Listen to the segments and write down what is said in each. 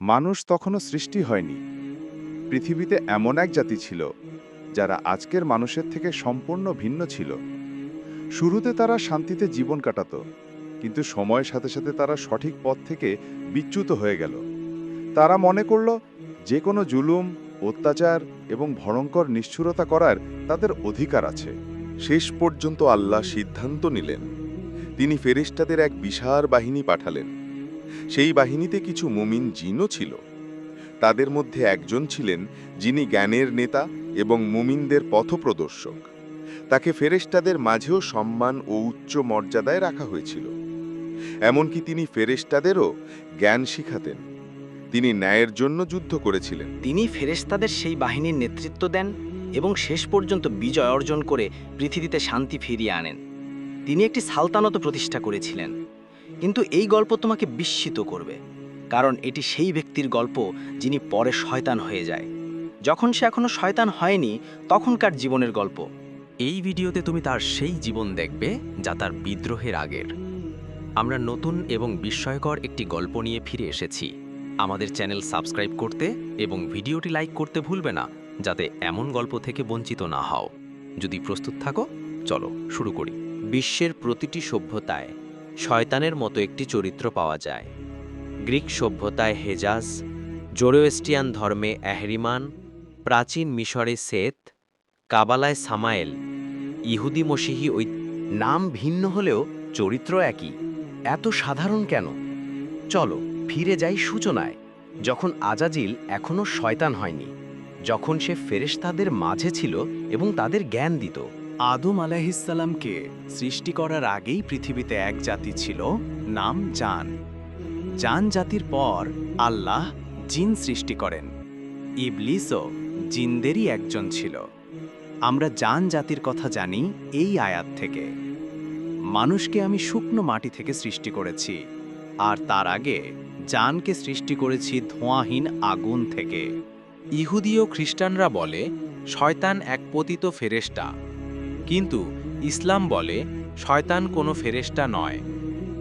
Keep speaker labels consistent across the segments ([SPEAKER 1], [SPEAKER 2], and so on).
[SPEAKER 1] মানুষ তখনও সৃষ্টি হয়নি। পৃথিবীতে এমন এক জাতি ছিল, যারা আজকের মানুষের থেকে সম্পূর্ণ ভিন্ন ছিল। শুরুতে তারা শান্তিতে জীবন কাটাত, কিন্তু সময়ের সাথে সাথে তারা সঠিক পথ থেকে বিচ্যুত হয়ে গেল। তারা মনে করল, যে কোনো জুলুম, অত্যাচার এবং ভয়ঙ্কর নিষ্ঠুরতা করার তাদের অধিকার আছে।
[SPEAKER 2] শেষ পর্যন্ত আল্লাহ সিদ্ধান্ত নিলেন। তিনি ফেরেশতাদের এক বিশাল বাহিনী পাঠালেন। সেই বাহিনীতে কিছু মুমিন জিনও ছিল। তাদের মধ্যে একজন ছিলেন যিনি জ্ঞানের নেতা এবং মুমিনদের পথপ্রদর্শক। তাকে ফেরেশতাদের মাঝেও সম্মান ও উচ্চ মর্যাদায় রাখা হয়েছিল। এমনকি তিনি ফেরেশতাদেরও জ্ঞান শিখাতেন। তিনি ন্যায়ের জন্য যুদ্ধ করেছিলেন।
[SPEAKER 3] তিনি ফেরেশতাদের সেই বাহিনীর নেতৃত্ব দেন এবং শেষ পর্যন্ত বিজয় অর্জন করে পৃথিবীতে শান্তি ফিরিয়ে আনেন। তিনি একটি সালতানত প্রতিষ্ঠা করেছিলেন। কিন্তু এই গল্প তোমাকে বিস্মিত করবে, কারণ এটি সেই ব্যক্তির গল্প যিনি পরে শয়তান হয়ে যায়। যখন সে এখনও শয়তান হয়নি, তখনকার জীবনের গল্প।
[SPEAKER 4] এই ভিডিওতে তুমি তার সেই জীবন দেখবে, যা তার বিদ্রোহের আগের। আমরা নতুন এবং বিস্ময়কর একটি গল্প নিয়ে ফিরে এসেছি। আমাদের চ্যানেল সাবস্ক্রাইব করতে এবং ভিডিওটি লাইক করতে ভুলবে না, যাতে এমন গল্প থেকে বঞ্চিত না হও। যদি প্রস্তুত থাকো, চলো শুরু করি। বিশ্বের প্রতিটি সভ্যতায় শয়তানের মতো একটি চরিত্র পাওয়া যায়। গ্রিক সভ্যতায় হেজাজ, জোরোয়েস্টিয়ান ধর্মে অ্যাহরিমান, প্রাচীন মিশরে সেত, কাবালায় সামায়েল, ইহুদি মসিহি ওই নাম ভিন্ন হলেও চরিত্র একই। এত সাধারণ কেন? চলো ফিরে যাই সূচনায়, যখন আজাজিল এখনও শয়তান হয়নি, যখন সে ফেরেশতাদের মাঝে ছিল এবং তাদের জ্ঞান দিত।
[SPEAKER 5] আদম আলাহিসাল্লামকে সৃষ্টি করার আগেই পৃথিবীতে এক জাতি ছিল, নাম জান। জান জাতির পর আল্লাহ জিন সৃষ্টি করেন। ইবলিসও জিনদেরই একজন ছিল। আমরা জান জাতির কথা জানি এই আয়াত থেকে। মানুষকে আমি শুকনো মাটি থেকে সৃষ্টি করেছি, আর তার আগে জানকে সৃষ্টি করেছি ধোঁয়াহীন আগুন থেকে।
[SPEAKER 6] ইহুদি ও খ্রিস্টানরা বলে, শয়তান এক পতিত ফেরেশতা। কিন্তু ইসলাম বলে শয়তান কোনো ফেরেশতা নয়।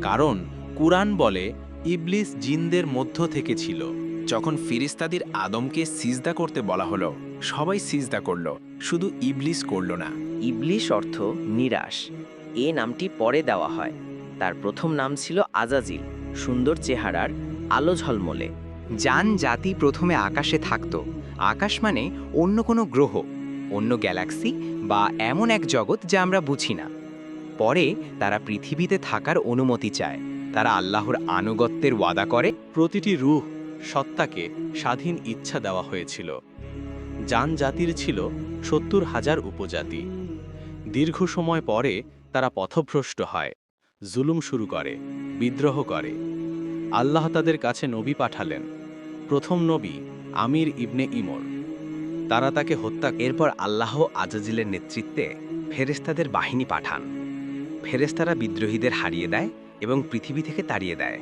[SPEAKER 6] কারণ কুরআন বলে ইবলিস জিনদের মধ্য থেকে ছিল।
[SPEAKER 5] যখন ফিরিস্তাদের আদমকে সিজদা করতে বলা হলো সবাই সিজদা করল শুধু ইবলিস করল না।
[SPEAKER 7] ইবলিশ অর্থ নিরাশ। এ নামটি পরে দেওয়া হয়। তার প্রথম নাম ছিল আজাজিল সুন্দর চেহারার আলো ঝলমলে।
[SPEAKER 8] যান জাতি প্রথমে আকাশে থাকত। আকাশ মানে অন্য কোনো গ্রহ অন্য গ্যালাক্সি বা এমন এক জগৎ যা আমরা বুঝি না। পরে তারা পৃথিবীতে থাকার অনুমতি চায়। তারা আল্লাহর আনুগত্যের ওয়াদা করে।
[SPEAKER 6] প্রতিটি রূহ সত্তাকে স্বাধীন ইচ্ছা দেওয়া হয়েছিল। জান জাতির ছিল সত্তর হাজার উপজাতি। দীর্ঘ সময় পরে তারা পথভ্রষ্ট হয়, জুলুম শুরু করে, বিদ্রোহ করে। আল্লাহ তাদের কাছে নবী পাঠালেন। প্রথম নবী আমির ইবনে ইমর। তারা তাকে হত্যা
[SPEAKER 8] এরপর আল্লাহ আজাজিলের নেতৃত্বে ফেরেস্তাদের বাহিনী পাঠান। ফেরেস্তারা বিদ্রোহীদের হারিয়ে দেয় এবং পৃথিবী থেকে তাড়িয়ে দেয়।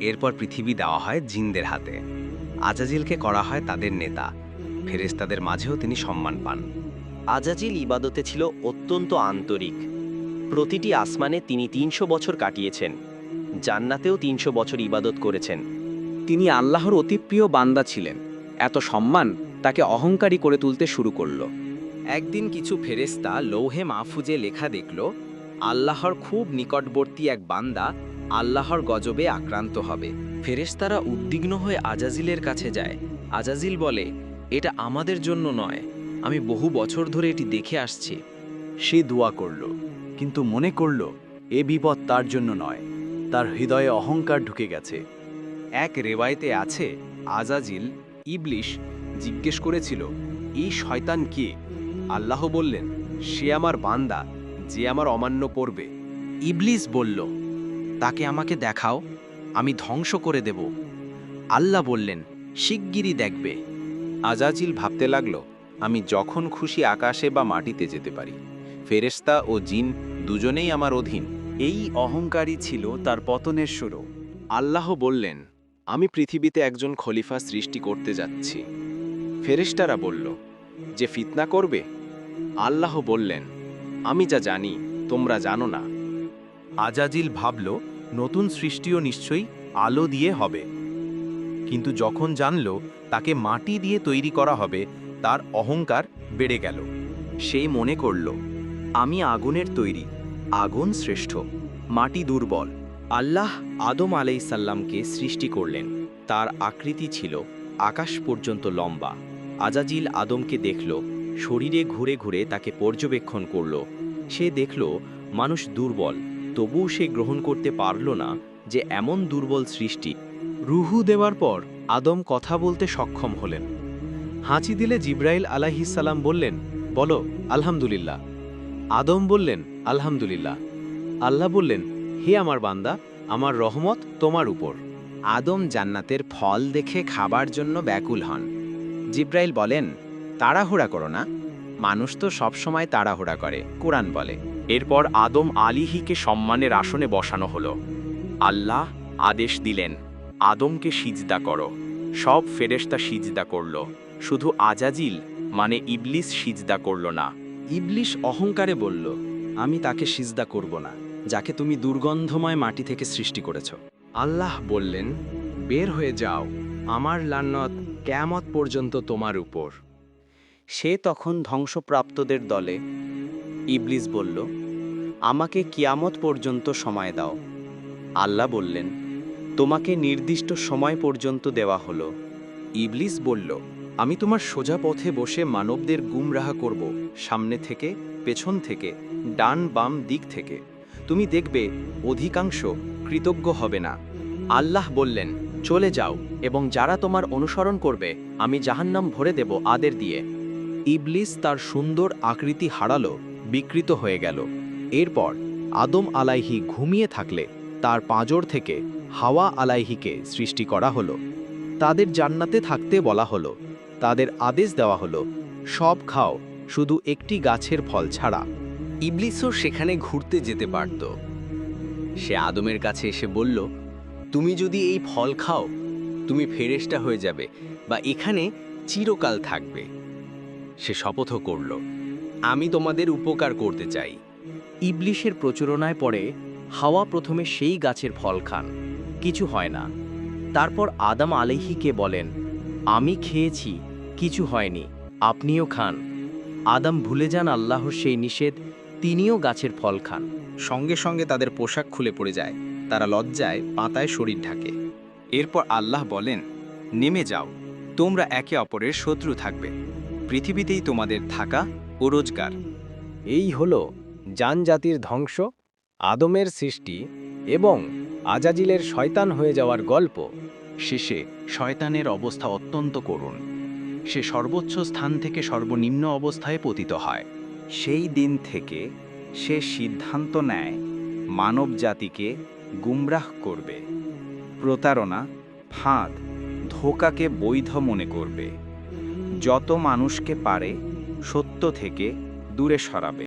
[SPEAKER 8] এরপর পৃথিবী দেওয়া হয় জিনদের হাতে। আজাজিলকে করা হয় তাদের নেতা। ফেরেস্তাদের মাঝেও তিনি সম্মান পান।
[SPEAKER 7] আজাজিল ইবাদতে ছিল অত্যন্ত আন্তরিক। প্রতিটি আসমানে তিনি তিনশো বছর কাটিয়েছেন। জান্নাতেও তিনশো বছর ইবাদত করেছেন।
[SPEAKER 9] তিনি আল্লাহর অতি প্রিয় বান্দা ছিলেন। এত সম্মান তাকে অহংকারী করে তুলতে শুরু করল।
[SPEAKER 8] একদিন কিছু ফেরেস্তা লৌহে মাহফুজে লেখা দেখল, আল্লাহর খুব নিকটবর্তী এক বান্দা আল্লাহর গজবে আক্রান্ত হবে। ফেরেশতারা উদ্বিগ্ন হয়ে আজাজিলের কাছে যায়। আজাজিল বলে, এটা আমাদের জন্য নয়। আমি বহু বছর ধরে এটি দেখে আসছি।
[SPEAKER 5] সে দোয়া করল, কিন্তু মনে করল, এ বিপদ তার জন্য নয়। তার হৃদয়ে অহংকার ঢুকে গেছে।
[SPEAKER 9] এক রেওয়ায়তে আছে, আজাজিল, ইবলিশ জিজ্ঞেস করেছিল, এই শয়তান কে? আল্লাহ বললেন, সে আমার বান্দা, যে আমার অমান্য পড়বে ইবলিস বলল, তাকে আমাকে দেখাও, আমি ধ্বংস করে দেব। আল্লাহ বললেন, শিগগিরই দেখবে।
[SPEAKER 10] আজাজিল ভাবতে লাগল, আমি যখন খুশি আকাশে বা মাটিতে যেতে পারি। ফেরেশতা ও জিন দুজনেই আমার অধীন।
[SPEAKER 5] এই অহংকারী ছিল তার পতনের শুরু। আল্লাহ বললেন, আমি পৃথিবীতে একজন খলিফা সৃষ্টি করতে যাচ্ছি। ফেরেশতারা বলল, যে ফিতনা করবে? আল্লাহ বললেন, আমি যা জানি, তোমরা জানো না।
[SPEAKER 6] আজাজিল ভাবল, নতুন সৃষ্টিও নিশ্চয়ই আলো দিয়ে হবে।
[SPEAKER 10] কিন্তু যখন জানল, তাকে মাটি দিয়ে তৈরি করা হবে, তার অহংকার বেড়ে গেল।
[SPEAKER 5] সেই মনে করল, আমি আগুনের তৈরি, আগুন শ্রেষ্ঠ, মাটি দুর্বল। আল্লাহ আদম আলাইসাল্লামকে সৃষ্টি করলেন। তার আকৃতি ছিল আকাশ পর্যন্ত লম্বা। আজাজিল আদমকে দেখল, শরীরে ঘুরে ঘুরে তাকে পর্যবেক্ষণ করল। সে দেখল, মানুষ দুর্বল, তবুও সে গ্রহণ করতে পারল না যে এমন দুর্বল সৃষ্টি।
[SPEAKER 6] রুহু দেওয়ার পর আদম কথা বলতে সক্ষম হলেন। হাঁচি দিলে জিব্রাইল আলাহিসাল্লাম বললেন, বলো, আলহামদুলিল্লাহ। আদম বললেন, আলহামদুলিল্লাহ। আল্লাহ বললেন, হে আমার বান্দা, আমার রহমত তোমার উপর।
[SPEAKER 8] আদম জান্নাতের ফল দেখে খাবার জন্য ব্যাকুল হন। জিব্রাইল বলেন তাড়াহুড়া করো না। মানুষ তো সবসময় তাড়াহুড়া করে কোরআন বলে।
[SPEAKER 11] এরপর আদম আলিহিকে সম্মানের আসনে বসানো হলো। আল্লাহ আদেশ দিলেন আদমকে সিজদা করো। সব ফেরেশতা সিজদা করল। শুধু আজাজিল মানে ইবলিস সিজদা করল না।
[SPEAKER 5] ইবলিশ অহংকারে বলল আমি তাকে সিজদা করব না যাকে তুমি দুর্গন্ধময় মাটি থেকে সৃষ্টি করেছ।
[SPEAKER 9] আল্লাহ বললেন বের হয়ে যাও। আমার লান্নত কেয়ামত পর্যন্ত তোমার উপর।
[SPEAKER 5] সে তখন ধ্বংসপ্রাপ্তদের দলে ইবলিস বলল, আমাকে কিয়ামত পর্যন্ত সময় দাও। আল্লাহ বললেন, তোমাকে নির্দিষ্ট সময় পর্যন্ত দেওয়া হলো। ইবলিস বলল, আমি তোমার সোজা পথে বসে মানবদের গুমরাহা করব, সামনে থেকে, পেছন থেকে, ডান বাম দিক থেকে। তুমি দেখবে, অধিকাংশ কৃতজ্ঞ হবে না। আল্লাহ বললেন চলে যাও এবং যারা তোমার অনুসরণ করবে, আমি জাহান্নাম ভরে দেব আদের দিয়ে। ইবলিস তার সুন্দর আকৃতি হারালো, বিকৃত হয়ে গেল। এরপর আদম আলাইহি ঘুমিয়ে থাকলে তার পাঁজর থেকে হাওয়া আলাইহিকে সৃষ্টি করা হলো। তাদের জান্নাতে থাকতে বলা হলো, তাদের আদেশ দেওয়া হলো, সব খাও, শুধু একটি গাছের ফল ছাড়া।
[SPEAKER 8] ইবলিসও সেখানে ঘুরতে যেতে পারত। সে আদমের কাছে এসে বলল তুমি যদি এই ফল খাও, তুমি ফেরেশতা হয়ে যাবে বা এখানে চিরকাল থাকবে। সে শপথও করল, আমি তোমাদের উপকার করতে চাই।
[SPEAKER 5] ইবলিশের প্রচুরনায় পড়ে হাওয়া প্রথমে সেই গাছের ফল খান, কিছু হয় না। তারপর আদাম আলেহিকে বলেন, আমি খেয়েছি, কিছু হয়নি, আপনিও খান। আদাম ভুলে যান আল্লাহর সেই নিষেধ, তিনিও গাছের ফল খান।
[SPEAKER 8] সঙ্গে সঙ্গে তাদের পোশাক খুলে পড়ে যায়। তারা লজ্জায় পাতায় শরীর ঢাকে। এরপর আল্লাহ বলেন, নেমে যাও, তোমরা একে অপরের শত্রু থাকবে। পৃথিবীতেই তোমাদের থাকা ও রোজগার।
[SPEAKER 9] এই হল জানজাতির ধ্বংস, আদমের সৃষ্টি এবং আজাজিলের শয়তান হয়ে যাওয়ার গল্প।
[SPEAKER 12] শেষে শয়তানের অবস্থা অত্যন্ত করুণ। সে সর্বোচ্চ স্থান থেকে সর্বনিম্ন অবস্থায় পতিত হয়।
[SPEAKER 11] সেই দিন থেকে সে সিদ্ধান্ত নেয় মানব জাতিকে গুমরাহ করবে। প্রতারণা, ফাঁদ, ধোকাকে বৈধ মনে করবে। যত মানুষকে পারে, সত্য থেকে দূরে সরাবে।